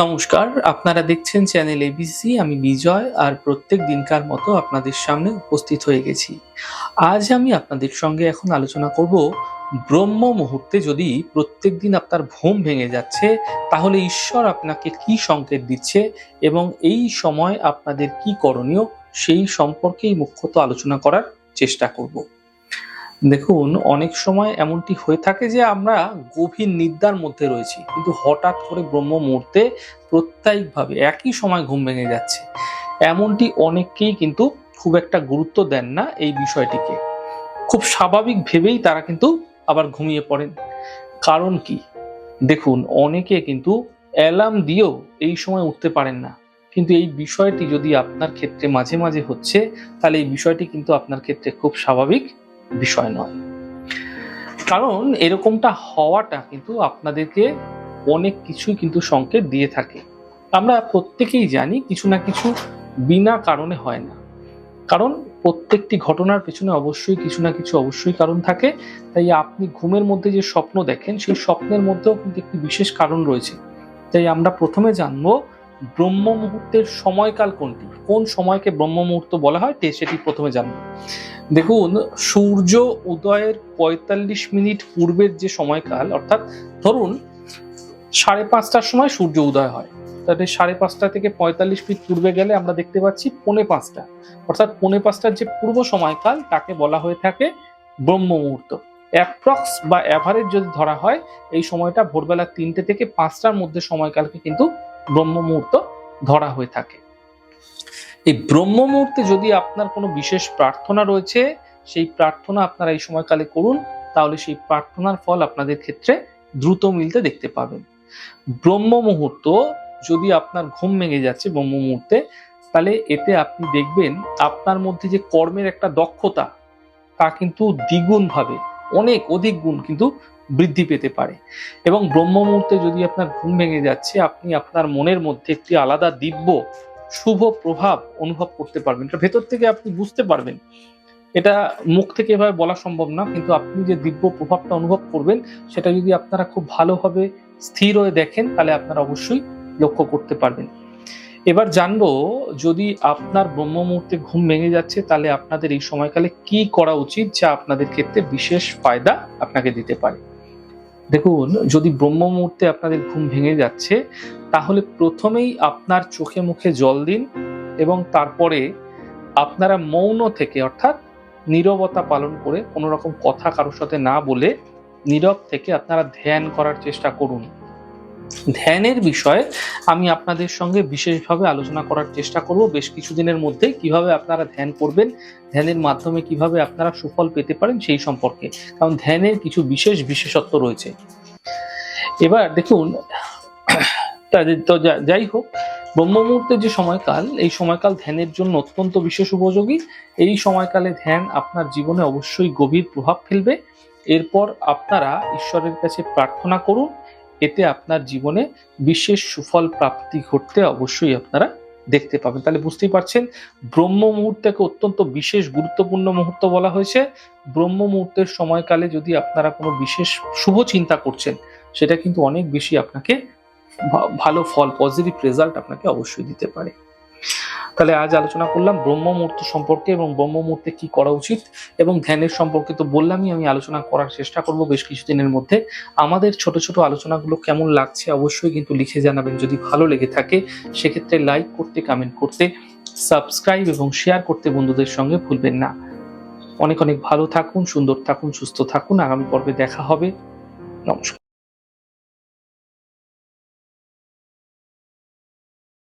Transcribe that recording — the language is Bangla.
নমস্কার, আপনারা দেখছেন চ্যানেল এবিসি আমি বিজয় আর প্রত্যেক দিনকার মতো আপনাদের সামনে উপস্থিত হয়ে গেছি। আজ আমি আপনাদের সঙ্গে এখন আলোচনা করব, ব্রহ্ম মুহূর্তে যদি প্রত্যেক দিন আপনার ঘুম ভেঙে যাচ্ছে, তাহলে ঈশ্বর আপনাকে কি সংকেত দিচ্ছে এবং এই সময় আপনাদের কি করণীয়, সেই সম্পর্কেই মুখ্যত আলোচনা করার চেষ্টা করব। দেখুন, অনেক সময় এমনটি হয়ে থাকে যে আমরা গভীর নিদ্রার মধ্যে রয়েছি, কিন্তু হঠাৎ করে ব্রহ্ম মুহূর্তে প্রত্যায়িকভাবে একই সময় ঘুম ভেঙে যাচ্ছে। এমনটি অনেককেই কিন্তু খুব একটা গুরুত্ব দেন না এই বিষয়টিকে। খুব স্বাভাবিক ভেবেই তারা কিন্তু আবার ঘুমিয়ে পড়েন। কারণ কি? দেখুন, অনেকে কিন্তু অ্যালার্ম দিয়েও এই সময় উঠতে পারেন না। কিন্তু এই বিষয়টি যদি আপনার ক্ষেত্রে মাঝে মাঝে হচ্ছে, তাহলে এই বিষয়টি কিন্তু আপনার ক্ষেত্রে খুব স্বাভাবিক বিষয় নয়। কারণ এরকমটা হওয়াটা কিন্তু আপনাদেরকে অনেক কিছুই কিন্তু সংকেত দিয়ে থাকে। আমরা প্রত্যেকেই জানি কিছু না কিছু বিনা কারণে হয় না। কারণ প্রত্যেকটি ঘটনার পেছনে অবশ্যই কিছু না কিছু অবশ্যই কারণ থাকে। তাই আপনি ঘুমের মধ্যে যে স্বপ্ন দেখেন, সেই স্বপ্নের মধ্যেও কিন্তু একটি বিশেষ কারণ রয়েছে। তাই আমরা প্রথমে জানব ব্রহ্ম মুহূর্তের সময়কাল কোনটি? কোন সময়কে ব্রহ্ম মুহূর্ত বলা হয় সেটি প্রথমে জানব। দেখুন, সূর্য উদয়ের পঁয়তাল্লিশ মিনিট পূর্বের যে সময়কাল, অর্থাৎ ধরুন সাড়ে পাঁচটার সময় সূর্য উদয় হয়। তাহলে সাড়ে পাঁচটা থেকে পঁয়তাল্লিশ মিনিট পূর্বে গেলে আমরা দেখতে পাচ্ছি পৌনে পাঁচটা। অর্থাৎ পৌনে পাঁচটার যে পূর্ব সময়কাল, তাকে বলা হয়ে থাকে ব্রহ্ম মুহূর্ত অ্যাপ্রক্স বা অ্যাভারেজ যদি ধরা হয়, এই সময়টা ভোরবেলা তিনটে থেকে পাঁচটার মধ্যে সময়কালকে কিন্তু ব্রহ্ম মুহূর্ত ধরা হয়ে থাকে। এই ব্রহ্ম মুহূর্তে যদি আপনার কোনো বিশেষ প্রার্থনা রয়েছে, সেই প্রার্থনা আপনারা এই সময়কালে করুন, তাহলে সেই প্রার্থনার ফল আপনাদের ক্ষেত্রে দ্রুত মিলতে দেখতে পাবেন। ব্রহ্ম মুহূর্ত যদি আপনার ঘুম ভেঙে যাচ্ছে ব্রহ্ম মুহূর্তে তাহলে এতে আপনি দেখবেন আপনার মধ্যে যে কর্মের একটা দক্ষতা, তা কিন্তু দ্বিগুণ ভাবে, অনেক অধিক গুণ কিন্তু বৃদ্ধি পেতে পারে। এবং ব্রহ্ম মুহূর্তে যদি আপনার ঘুম ভেঙে যাচ্ছে, আপনি আপনার মনের মধ্যে একটি আলাদা দিব্য শুভ প্রভাব অনুভব করতে পারবেন। এটা ভেতর থেকে আপনি বুঝতে পারবেন। এটা মুখ থেকে এভাবে বলা সম্ভব না, কিন্তু আপনি যে দিব্য প্রভাবটা অনুভব করবেন, সেটা যদি আপনারা খুব ভালোভাবে স্থির হয়ে দেখেন, তাহলে আপনারা অবশ্যই লক্ষ্য করতে পারবেন। এবার জানব, যদি আপনার ব্রহ্ম মুহূর্তে ঘুম ভেঙে যাচ্ছে, তাহলে আপনাদের এই সময়কালে কি করা উচিত, যা আপনাদের ক্ষেত্রে বিশেষ ফায়দা আপনাকে দিতে পারে? দেখুন, যদি ব্রহ্ম মুহূর্তে আপনাদের ঘুম ভেঙে যাচ্ছে, তাহলে প্রথমেই আপনার চোখে মুখে জল দিন এবং তারপরে আপনারা মৌন থেকে, অর্থাৎ নীরবতা পালন করে কোনো রকম কথা কারোর সাথে না বলে নীরব থেকে আপনারা ধ্যান করার চেষ্টা করুন। ধ্যানের বিষয়ে আমি আপনাদের সঙ্গে বিশেষভাবে আলোচনা করার চেষ্টা করব। বেশ কিছুদিনের মধ্যে কীভাবে আপনারা ধ্যান করবেন, ধ্যানের মাধ্যমে কীভাবে আপনারা সুফল পেতে পারেন সেই সম্পর্কে, কারণ ধ্যানের কিছু বিশেষ বিশেষত্ব রয়েছে। এবার দেখুন, তো যাই হোক ব্রহ্ম মুহূর্তের যে সময়কাল, এই সময়কাল ধ্যানের জন্য অত্যন্ত বিশেষ উপযোগী। এই সময়কালে ধ্যান আপনার জীবনে অবশ্যই গভীর প্রভাব ফেলবে। এরপর আপনারা ঈশ্বরের কাছে প্রার্থনা করুন এতে আপনার জীবনে বিশেষ সুফল প্রাপ্তি ঘটতে অবশ্যই আপনারা দেখতে পাবেন। তাহলে বুঝতেই পারছেন, ব্রহ্ম মুহূর্তকে অত্যন্ত বিশেষ গুরুত্বপূর্ণ মুহূর্ত বলা হয়েছে। ব্রহ্ম মুহূর্তের সময়কালে যদি আপনারা কোনো বিশেষ শুভ চিন্তা করছেন, সেটা কিন্তু অনেক বেশি আপনাকে ভালো ফল পজিটিভ রেজাল্ট আপনাকে অবশ্যই দিতে পারে। তাহলে আজ আলোচনা করলাম ব্রহ্ম মুহূর্ত সম্পর্কে এবং ব্রহ্ম মুহূর্তে কি করা উচিত এবং ধ্যানের সম্পর্কে তো বললামই, আমি আলোচনা করার চেষ্টা করব বেশ কিছুদিনের মধ্যে। আমাদের ছোট ছোট আলোচনাগুলো কেমন লাগছে অবশ্যই কিন্তু লিখে জানাবেন, যদি ভালো লেগে থাকে সেক্ষেত্রে লাইক করতে কমেন্ট করতে সাবস্ক্রাইব এবং শেয়ার করতে বন্ধুদের সঙ্গে ভুলবেন না। অনেক অনেক ভালো থাকুন, সুন্দর থাকুন, সুস্থ থাকুন। আগামী পর্বে দেখা হবে। নমস্কার।